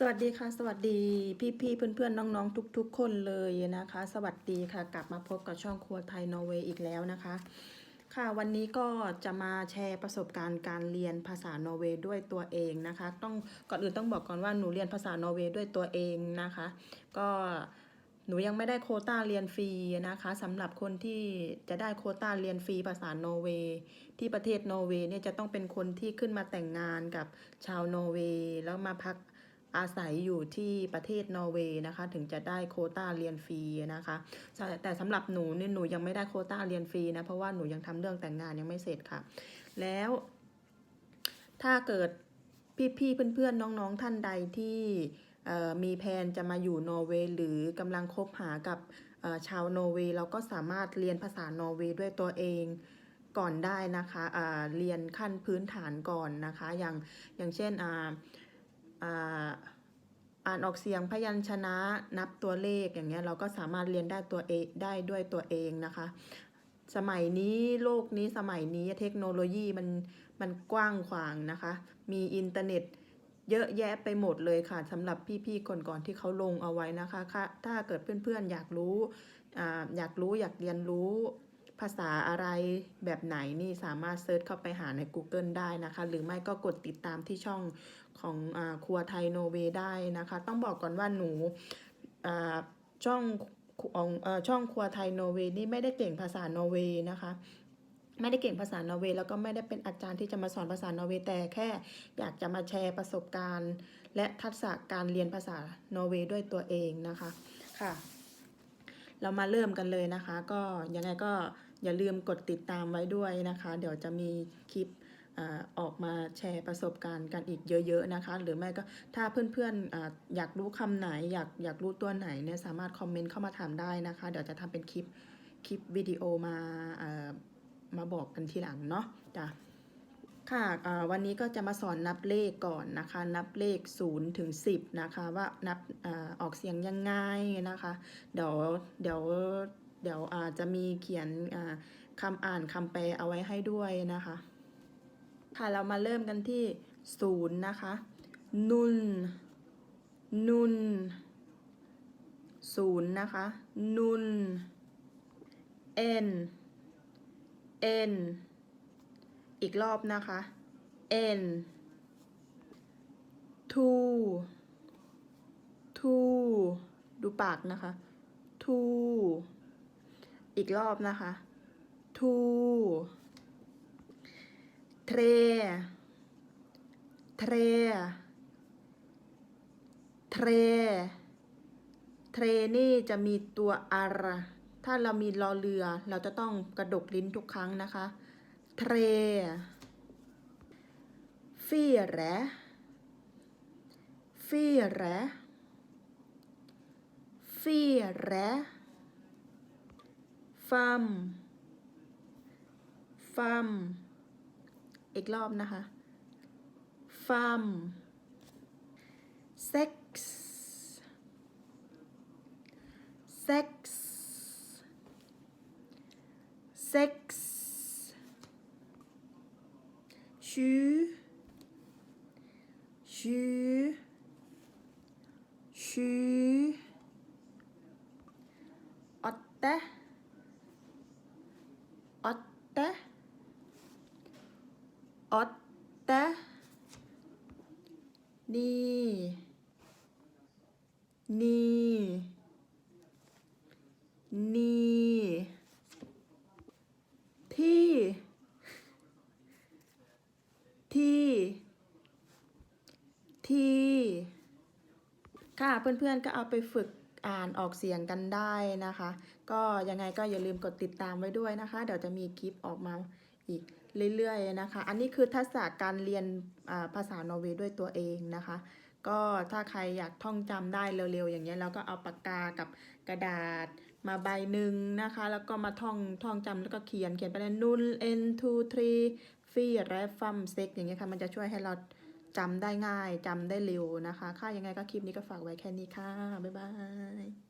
สวัสดีค่ะ สวัสดีพี่พี่เพื่อนเพื่อนๆน้องๆ ทุก ๆ คนเลยนะคะ สวัสดีค่ะ กลับมาพบกับช่องครัวไทยนอร์เวย์อีกแล้วนะคะ ค่ะวันนี้ก็จะมาแชร์ประสบการณ์การเรียนภาษานอร์เวย์ด้วยตัวเองนะคะ ต้องก่อนอื่นต้องบอกก่อนว่าหนูเรียนภาษานอร์เวย์ด้วยตัวเองนะคะ ก็หนูยังไม่ได้โคต้าเรียนฟรีนะคะสำหรับคนที่จะได้โคต้าเรียนฟรีภาษานอร์เวย์ที่ประเทศนอร์เวย์เนี่ยจะต้องเป็นคนที่ขึ้นมาแต่งงานกับชาวนอร์เวย์แล้วมาพัก อาศัยอยู่ที่ประเทศนอร์เวย์นะคะ ถึงจะได้โคต้าเรียนฟรีนะคะ แต่แต่สำหรับหนูเนี่ยหนูยังไม่ได้โคต้าเรียนฟรีนะเพราะว่าหนูยังทำเรื่องแต่งงานยังไม่เสร็จค่ะ แล้วถ้าเกิดพี่ๆเพื่อนๆน้องๆท่านใดที่มีแผนจะมาอยู่นอร์เวย์หรือกำลังคบหากับชาวนอร์เวย์เราก็สามารถเรียนภาษานอร์เวย์ด้วยตัวเองก่อนได้นะคะเรียนขั้นพื้นฐานก่อนนะคะ อย่างอย่างเช่น อ่านออกเสียงพยัญชนะนับตัวเลขอย่างเงี้ยเราก็สามารถเรียนได้ตัวเองได้ด้วยตัวเองนะคะ สมัยนี้โลกนี้สมัยนี้เทคโนโลยีมันมันกว้างขวางนะคะ มีอินเทอร์เน็ตเยอะแยะไปหมดเลยค่ะสำหรับพี่ๆก่อนๆที่เขาลงเอาไว้นะคะค่ะถ้าเกิดเพื่อนๆอยากรู้อ่าอยากรู้อยากเรียนรู้ ภาษาอะไรแบบไหนนี่สามารถเซิร์ชเข้าไปหาใน Google ได้นะคะ หรือไม่ก็กดติดตามที่ช่องของอครัวไทยโนเวได้นะคะ ต้องบอกก่อนว่าหนูอ่าช่องของอช่องครัวไทยโนเวนี่ไม่ได้เก่งภาษาโนเวนะคะไม่ได้เก่งภาษานอร์เวย์แล้วก็ไม่ได้เป็นอาจารย์ที่จะมาสอนภาษานอร์เวย์แต่แค่อยากจะมาแชร์ประสบการณ์ และทักษะการเรียนภาษานอร์เวย์ด้วยตัวเองนะคะค่ะ เรามาเริ่มกันเลยนะคะ ก็ยังไงก็ อย่าลืมกดติดตามไว้ด้วยนะคะ เดี๋ยวจะมีคลิปออกมาแชร์ประสบการณ์กันอีกเยอะ ๆ นะคะ หรือไม่ก็ถ้าเพื่อนๆออยากรู้คำไหน อยากอยากรู้ตัวไหนเนี่ยสามารถคอมเมนต์เข้ามาถามได้นะคะ เดี๋ยวจะทำเป็นคลิปคลิปวิดีโอมาอมาบอกกันทีหลังเนาะจ้ะค่ะวันนี้ก็จะมาสอนนับเลขก่อนนะคะ นับเลข0ถึง10นะคะ ว่านับอออกเสียงยังไงนะคะ เดี๋ยวเดี๋ยว ดี๋ยวอาจจะมีเขียนคำอ่านคำแปลเอาไว้ให้ด้วยนะคะ ค่ะเรามาเริ่มกันที่0นย์นะคะ นุน นุนศูนย์นะคะ นุน n n อีกรอบนะคะ n two two ดูปากนะคะ two อีกรอบนะคะ two tre tre tre tre นี่จะมีตัวอาระถ้าเรามีรอเรือ เราจะต้องกระดกลิ้นทุกครั้งนะคะ tre fire ฟัมฟัมอีกรอบนะคะฟัมเซ็กซ์เซ็กซ์เซ็กซ์ชูชูชูอัตเต åtte ni ni ni ที่ ที่ ที่ ค่ะ เพื่อนๆ ก็เอาไปฝึกอ่านออกเสียงกันได้นะคะ ก็ยังไงก็อย่าลืมกดติดตามไว้ด้วยนะคะ เดี๋ยวจะมีคลิปออกมาอีก เรื่อยๆนะคะ อันนี้คือทักษะการเรียนภาษานอร์เวย์ด้วยตัวเองนะคะ ก็ถ้าใครอยากท่องจำได้เร็วๆ อย่างเงี้ยเราก็เอาปากกากับกระดาษมาใบหนึ่งนะคะ แล้วก็มาท่องท่องจำแล้วก็เขียนเขียนไปเลยนุน n two three ฟีแรฟัมเซ็กอย่างเงี้ยค่ะ มันจะช่วยให้เราจำได้ง่ายจำได้เร็วนะคะ ค่ะยังไงก็คลิปนี้ก็ฝากไว้แค่นี้ค่ะ บ๊ายบาย